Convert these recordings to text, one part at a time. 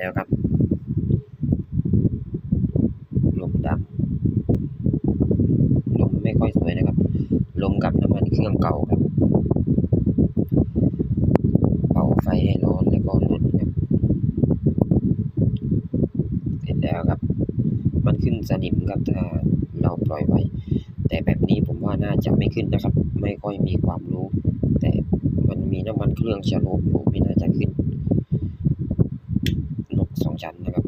แล้วครับลมดำลมไม่ค่อยสวยนะครับ ลมกับน้ำมันเครื่องเก่าครับเป่าไฟให้ร้อนแล้วก็ลดครับเสร็จแล้วครับ มันขึ้นสนิมครับถ้าเราปล่อยไว้ แต่แบบนี้ผมว่าน่าจะไม่ขึ้นนะครับ ไม่ค่อยมีความรู้ แต่มันมีน้ำมันเครื่องชะโลมอยู่ไม่น่าจะขึ้น ชั้นนะครับ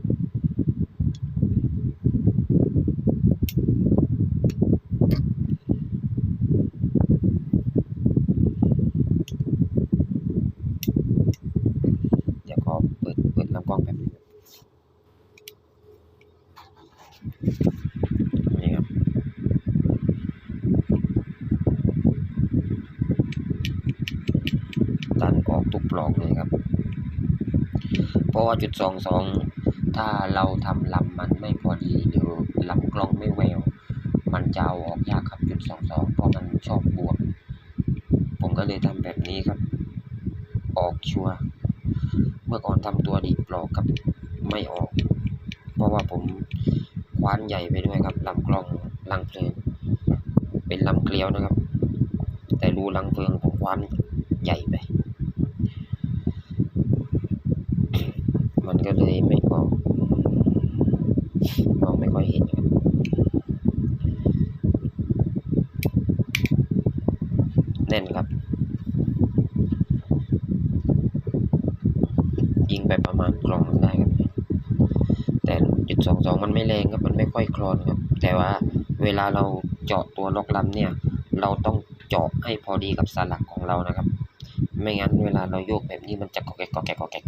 เดี๋ยวขอเปิดเปิดลำกล้องแป๊บนึงนี่ครับตันออกทุกปลอกเลยครับ เพราะว่าจุดสองสองถ้าเราทำลำมันไม่พอดีหรือลำกล้องไม่แวว มันจะเอาออกยากครับจุดสองสองเพราะมันชอบบวม ผมก็เลยทำแบบนี้ครับ ออกชัวเมื่อก่อนทำตัวดีปลอกครับไม่ออก เพราะว่าผมคว้านใหญ่ไปด้วยครับลำกล้องลังเพลิงเป็นลำเกลียวนะครับ แต่รูลังเพลิงผมคว้านใหญ่ไป มัน ก็เลยไม่ออกมองไม่ค่อยเห็นแน่นครับ ยิงไปประมาณกล่องหนึ่งได้ครับ แต่จุดสองสองมันไม่แรงครับมันไม่ค่อยคลอนครับ แต่ว่าเวลาเราเจาะตัวล็อกลำเนี่ย เราต้องเจาะให้พอดีกับสลักของเรานะครับ ไม่งั้นเวลาเราโยกแบบนี้มันจะกอกแกกกอกแกกกอกแกก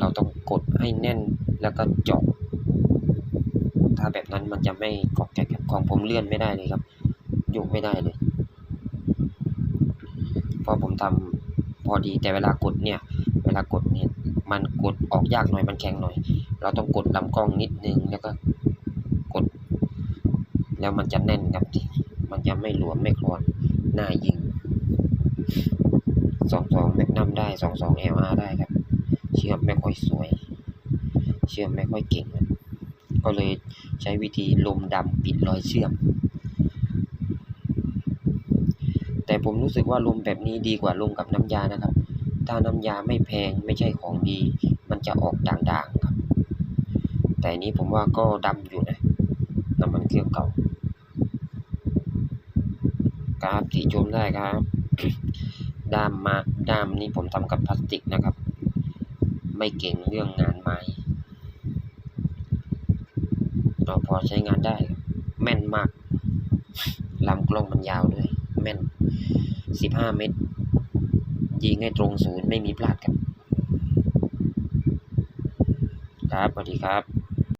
เราต้องกดให้แน่นแล้วก็เจาะถ้าแบบนั้นมันจะไม่กอกแกกครับของผมเลื่อนไม่ได้เลยครับโยกไม่ได้เลยเพราะผมทำพอดีแต่เวลากดเนี่ย เวลากดเนี่ยมันกดออกยากหน่อยมันแข็งหน่อย เราต้องกดลำกล้องนิดนึงแล้วก็กด แล้วมันจะแน่นครับมันจะไม่หลวมไม่คลอนหน้ายิงสองสองแมกนัมได้สองสองเอลอาร์ได้ครับ เชื่อมไม่ค่อยสวย เชื่อมไม่ค่อยเก่ง ก็เลยใช้วิธีลมดำปิดรอยเชื่อม แต่ผมรู้สึกว่าลมแบบนี้ดีกว่าลมกับน้ำยานะครับ ถ้าน้ำยาไม่แพงไม่ใช่ของดี มันจะออกด่างๆครับ แต่อันนี้ผมว่าก็ดำอยู่นะน้ำมันเครื่องเก่าครับติชมได้ครับด้ามมาด้ามนี้ผมทำกับพลาสติกนะครับ ไม่เก่งเรื่องงานไม้เราพอใช้งานได้ แม่นมากลำกล้องมันยาวด้วย แม่น 15 เมตร ยิงให้ตรงศูนย์ไม่มีพลาดครับ ครับสวัสดีครับ